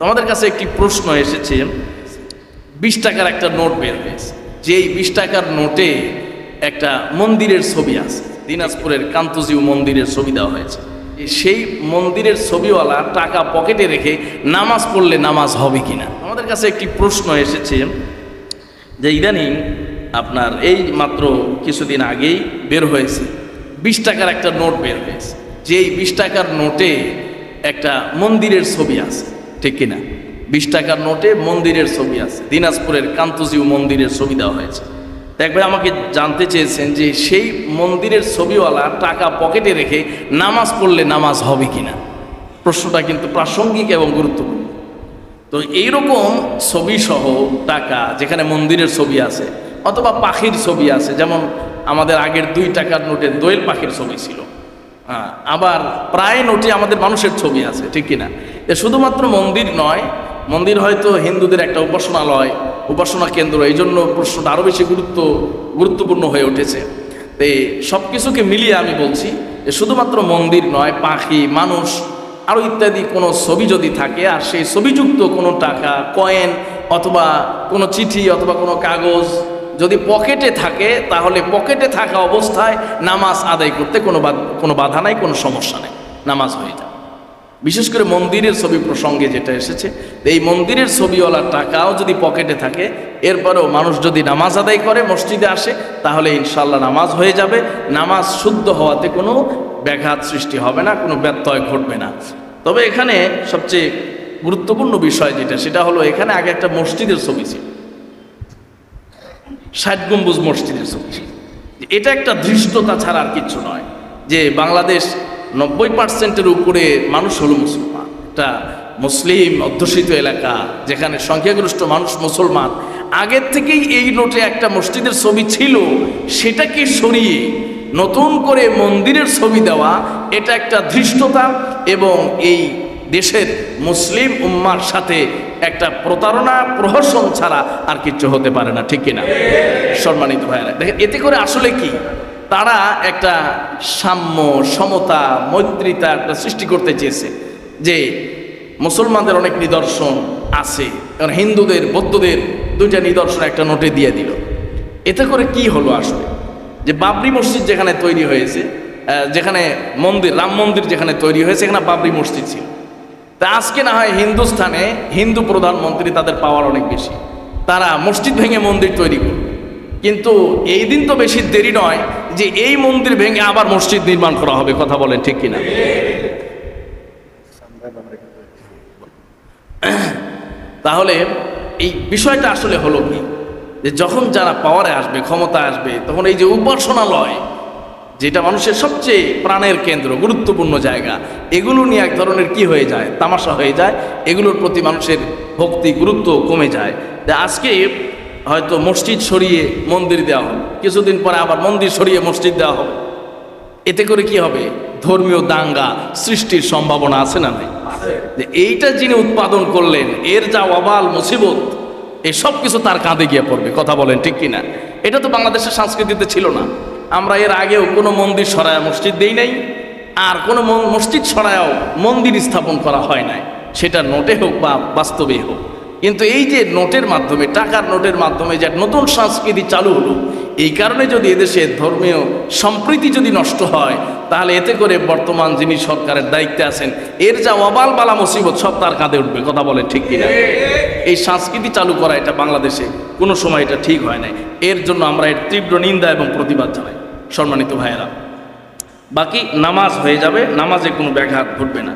আমাদের কাছে একটি প্রশ্ন এসেছে, বিশ টাকার একটা নোট বের হয়েছে। যেই বিশ টাকার নোটে একটা মন্দিরের ছবি আছে, দিনাজপুরের কান্তজিউ মন্দিরের ছবি দেওয়া হয়েছে। সেই মন্দিরের ছবিওয়ালা টাকা পকেটে রেখে নামাজ পড়লে নামাজ হবে কিনা? আমাদের কাছে একটি প্রশ্ন এসেছে যে ইদানিং আপনার এই মাত্র কিছুদিন আগেই বের হয়েছে, বিশ টাকার একটা নোট বের হয়েছে। যেই বিশ টাকার নোটে একটা মন্দিরের ছবি আছে ঠিক কিনা? বিশ টাকার নোটে মন্দিরের ছবি আছে। দিনাজপুরের কান্তজিউ মন্দিরের ছবি দেওয়া হয়েছে। একবার আমাকে জানতে চেয়েছেন যে সেই মন্দিরের ছবিওয়ালা টাকা পকেটে রেখে নামাজ পড়লে নামাজ হবে কিনা? প্রশ্নটা কিন্তু প্রাসঙ্গিক এবং গুরুত্বপূর্ণ। তো এইরকম ছবি সহ টাকা যেখানে মন্দিরের ছবি আছে অথবা পাখির ছবি আছে, যেমন আমাদের আগের দুই টাকার নোটে দোয়েল পাখির ছবি ছিল। হ্যাঁ আবার প্রায় নোটে আমাদের মানুষের ছবি আছে, ঠিক কিনা? এ শুধুমাত্র মন্দির নয়, মন্দির হয়তো হিন্দুদের একটা উপাসনালয়, উপাসনা কেন্দ্র এই জন্য প্রশ্নটা আরও বেশি গুরুত্ব, গুরুত্বপূর্ণ হয়ে উঠেছে। তো সব কিছুকে মিলিয়ে আমি বলছি যে শুধুমাত্র মন্দির নয়, পাখি, মানুষ আরও ইত্যাদি কোনো ছবি যদি থাকে, আর সেই ছবিযুক্ত কোনো টাকা, কয়েন, অথবা কোনো চিঠি, অথবা কোনো কাগজ যদি পকেটে থাকে, তাহলে পকেটে থাকা অবস্থায় নামাজ আদায় করতে কোনো কোনো বাধা নাই, কোনো সমস্যা নেই। নামাজ হয়ে যায়। বিশেষ করে মন্দিরের ছবি প্রসঙ্গে যেটা এসেছে, এই মন্দিরের ছবিওয়ালা টাকাও যদি পকেটে থাকে, এরপরেও মানুষ যদি নামাজ আদায় করে, মসজিদে আসে, তাহলে ইনশাল্লাহ নামাজ হয়ে যাবে। নামাজ শুদ্ধ হওয়াতে কোনো ব্যাঘাত সৃষ্টি হবে না, কোনো ব্যত্যয় ঘটবে না। তবে এখানে সবচেয়ে গুরুত্বপূর্ণ বিষয় যেটা, সেটা হলো এখানে আগে একটা মসজিদের ছবি ছিল। ষাট গম্বুজ মসজিদের ছবি এটা একটা ধৃষ্টতা ছাড়া আর কিচ্ছু নয় যে বাংলাদেশ নব্বই পার্সেন্টের উপরে মানুষ হলো মুসলমান। একটা মুসলিম অধ্যুষিত এলাকা যেখানে সংখ্যাগরিষ্ঠ মানুষ মুসলমান। আগের থেকেই এই নোটে একটা মসজিদের ছবি ছিল, সেটাকে সরিয়ে নতুন করে মন্দিরের ছবি দেওয়া, এটা একটা ধৃষ্টতা এবং এই দেশের মুসলিম উম্মার সাথে একটা প্রতারণা, প্রহসন ছাড়া আর কিচ্ছু হতে পারে না, ঠিক কিনা? সম্মানিত ভাইরা দেখেন, এতে করে আসলে কি? তারা একটা সাম্য, সমতা, মৈত্রিতা একটা সৃষ্টি করতে চেয়েছে যে মুসলমানদের অনেক নিদর্শন আছে। কারণ হিন্দুদের, বৌদ্ধদের দুইটা নিদর্শন একটা নোটে দিয়ে দিল। এতে করে কি হলো আসলে? যে বাবরি মসজিদ যেখানে তৈরি হয়েছে যেখানে মন্দির, রাম মন্দির যেখানে তৈরি হয়েছে এখানে বাবরি মসজিদ ছিল। তা আজকে না হয় হিন্দুস্থানে হিন্দু প্রধানমন্ত্রী তাদের পাওয়ার অনেক বেশি। তারা মসজিদ ভেঙে মন্দির তৈরি করবে কিন্তু এই দিন তো বেশি দেরি নয় যে এই মন্দির ভেঙে আবার মসজিদ নির্মাণ করা হবে, কথা বলেন ঠিক কিনা? তাহলে এই বিষয়টা আসলে হলো কি? যে যখন যারা পাওয়ারে আসবে ক্ষমতা আসবে, তখন এই যে উপাসনালয়, যেটা মানুষের সবচেয়ে প্রাণের কেন্দ্র, গুরুত্বপূর্ণ জায়গা, এগুলো নিয়ে এক ধরনের কি হয়ে যায়? তামাশা হয়ে যায়, এগুলোর প্রতি মানুষের ভক্তি গুরুত্ব কমে যায়। আজকে হয়তো মসজিদ সরিয়ে মন্দির দেওয়া হবে। কিছুদিন পরে আবার মন্দির সরিয়ে মসজিদ দেওয়া হবে। এতে করে কি হবে? ধর্মীয় দাঙ্গা সৃষ্টির সম্ভাবনা আছে না নাই? যে এইটা যিনি উৎপাদন করলেন এর যা অবাল মুসিবত এই সব কিছু তার কাঁধে গিয়ে পড়বে কথা বলেন ঠিক কিনা? এটা তো বাংলাদেশের সংস্কৃতিতে ছিল না। আমরা এর আগেও কোনো মন্দির সরায় মসজিদ দেই নাই আর কোনো মসজিদ সরায়াও মন্দির স্থাপন করা হয় নাই। সেটা নোটে হোক বা বাস্তবে হোক। কিন্তু এই যে নোটের মাধ্যমে, টাকার নোটের মাধ্যমে যে নতুন সংস্কৃতি চালু হলো, এই কারণে যদি এদেশে ধর্মীয় সম্প্রীতি যদি নষ্ট হয়, তাহলে এতে করে বর্তমান যিনি সরকারের দায়িত্বে আছেন, এর যা অবাল বালা মুসিবত সব তার কাঁধে উঠবে, কথা বলে ঠিক কিনা? এই সংস্কৃতি চালু করা এটা বাংলাদেশে কোনো সময় এটা ঠিক হয় নাই। এর জন্য আমরা এর তীব্র নিন্দা এবং প্রতিবাদ জানাই, সম্মানিত ভাইয়েরা। বাকি নামাজ হয়ে যাবে, নামাজে কোনো ব্যাঘাত ঘটবে না।